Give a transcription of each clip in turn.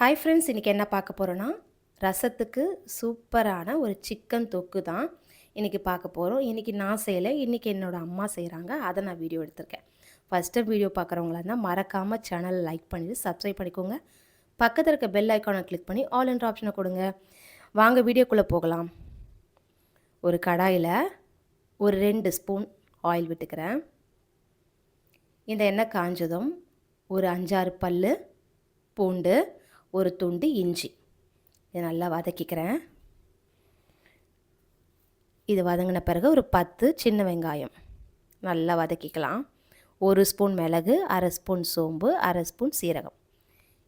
Hi friends இன்றைக்கி என்ன பார்க்க போகிறோன்னா ரசத்துக்கு சூப்பரான ஒரு சிக்கன் தொக்கு தான் இன்றைக்கி பார்க்க போகிறோம் இன்றைக்கி நான் செய்யலை இன்றைக்கி என்னோடய அம்மா செய்கிறாங்க அதை நான் வீடியோ எடுத்திருக்கேன். ஃபஸ்ட்டு வீடியோ பார்க்குறவங்களா இருந்தால் மறக்காமல் சேனலை லைக் பண்ணிவிட்டு சப்ஸ்கிரைப் பண்ணிக்கோங்க. பக்கத்தில் இருக்க பெல் ஐக்கானை கிளிக் பண்ணி ஆல் என்ற ஆப்ஷனை கொடுங்க. வாங்க வீடியோக்குள்ளே போகலாம். ஒரு கடாயில் ஒரு ரெண்டு ஸ்பூன் ஆயில் விட்டுக்கிறேன். இந்த எண்ணெய் காஞ்சதும் ஒரு அஞ்சாறு பல் பூண்டு ஒரு துண்டு இஞ்சி. இதை நல்லா வதக்கிக்கிறேன். இது வதங்கின பிறகு ஒரு பத்து சின்ன வெங்காயம் நல்லா வதக்கிக்கலாம். ஒரு ஸ்பூன் மிளகு அரை ஸ்பூன் சோம்பு அரை ஸ்பூன் சீரகம்.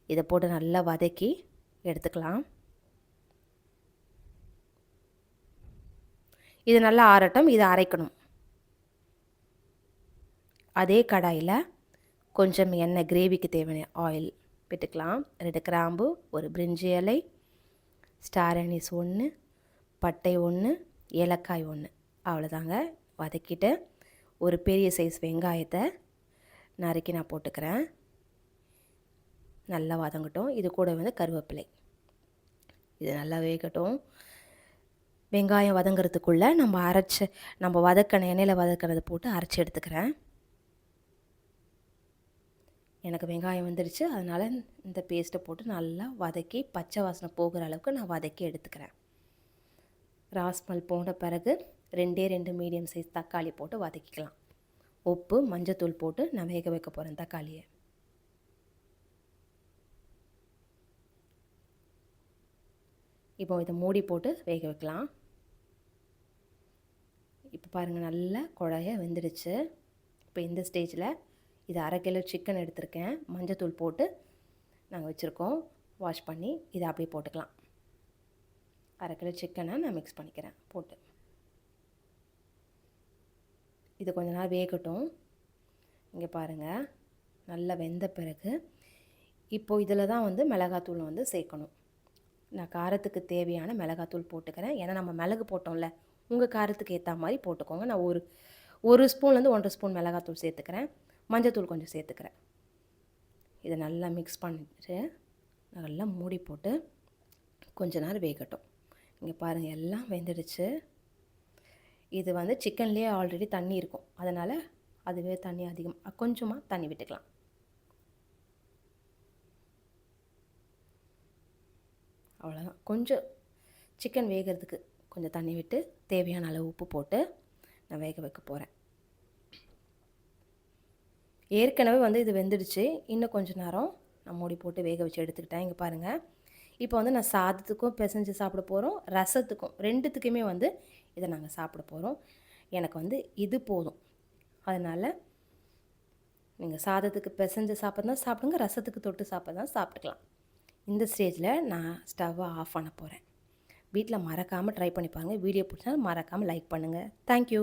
இதை போட்டு நல்லா வதக்கி எடுத்துக்கலாம். இது நல்லா ஆறட்டும் இதை அரைக்கணும். அதே கடாயில் கொஞ்சம் எண்ணெய் கிரேவிக்கு தேவையான ஆயில் விட்டுக்கலாம் ரெண்டு கிராம்பு ஒரு பிரிஞ்சி இலை ஸ்டார் அனீஸ் ஒன்று பட்டை ஒன்று ஏலக்காய் ஒன்று அவ்வளோதாங்க வதக்கிட்டு ஒரு பெரிய சைஸ் வெங்காயத்தை நறுக்கி நான் போட்டுக்கிறேன். நல்லா வதங்கட்டும். இது கூட வந்து கருவேப்பிலை. இது நல்லா வேகட்டும். வெங்காயம் வதங்கிறதுக்குள்ளே நம்ம அரைச்சி நம்ம வதக்கின எண்ணெயில் வதக்கினதை போட்டு அரைச்சி எடுத்துக்கிறேன். எனக்கு வெங்காயம் வந்துடுச்சு அதனால் இந்த பேஸ்ட்டை போட்டு நல்லா வதக்கி பச்சை வாசனை போகிற அளவுக்கு நான் வதக்கி எடுத்துக்கிறேன். ராஸ்மல் போன பிறகு ரெண்டே ரெண்டு மீடியம் சைஸ் தக்காளி போட்டு வதக்கிக்கலாம். உப்பு மஞ்சத்தூள் போட்டு நான் வேக வைக்க போகிறேன் தக்காளியை. இப்போ இதை மூடி போட்டு வேக வைக்கலாம். இப்போ பாருங்கள் நல்லா குழைய வெந்துடுச்சு இப்போ இந்த ஸ்டேஜில் இது அரை கிலோ சிக்கன் எடுத்திருக்கேன். மஞ்சத்தூள் போட்டு நாங்கள் வச்சுருக்கோம். வாஷ் பண்ணி இதை அப்படியே போட்டுக்கலாம். அரை கிலோ சிக்கனை நான் மிக்ஸ் பண்ணிக்கிறேன். போட்டு. இது கொஞ்ச நேரம் வேகட்டும். இங்கே பாருங்கள் நல்லா வெந்த பிறகு இப்போது இதில் தான் வந்து மிளகாத்தூள் வந்து சேர்க்கணும். நான் காரத்துக்கு தேவையான மிளகாத்தூள் போட்டுக்கிறேன். ஏன்னா நம்ம மிளகு போட்டோம்ல உங்கள் காரத்துக்கு ஏற்ற மாதிரி போட்டுக்கோங்க. நான் ஒரு ஒரு ஸ்பூன்லேருந்து ஒன்றரை ஸ்பூன் மிளகாத்தூள் சேர்த்துக்கிறேன். மஞ்சத்தூள் கொஞ்சம் சேர்த்துக்கிறேன். இதை நல்லா மிக்ஸ் பண்ணிட்டு நல்லா மூடி போட்டு கொஞ்ச நேரம் வேகட்டும். இங்கே பாருங்கள் எல்லாம் வெந்துடுச்சு. இது வந்து சிக்கன்லேயே ஆல்ரெடி தண்ணி இருக்கும். அதனால் அதுவே தண்ணி அதிகம். கொஞ்சமாக தண்ணி விட்டுக்கலாம். அவ்வளோதான் கொஞ்சம் சிக்கன் வேகிறதுக்கு கொஞ்சம் தண்ணி விட்டு தேவையான அளவு உப்பு போட்டு நான் வேக வைக்க போகிறேன் ஏற்கனவே வந்து இது வெந்துடுச்சு. இன்னும் கொஞ்சம் நேரம் நான் மூடி போட்டு வேக வச்சு எடுத்துக்கிட்டேன். இங்கே பாருங்கள் இப்போ வந்து நான் சாதத்துக்கும் பிசைஞ்சு சாப்பிட போகிறோம் ரசத்துக்கும் ரெண்டுத்துக்குமே வந்து இதை நாங்கள் சாப்பிட போகிறோம் எனக்கு வந்து இது போதும். அதனால் நீங்கள் சாதத்துக்கு பிசைஞ்சு சாப்பிட்றதா சாப்பிடுங்க. ரசத்துக்கு தொட்டு சாப்பிட்றதா சாப்பிட்டுக்கலாம். இந்த ஸ்டேஜில் நான் ஸ்டவ்வை ஆஃப் பண்ண போகிறேன் வீட்டில் மறக்காமல் ட்ரை பண்ணி பாருங்கள் வீடியோ பிடிச்சாலும் மறக்காமல் லைக் பண்ணுங்கள் தேங்க்யூ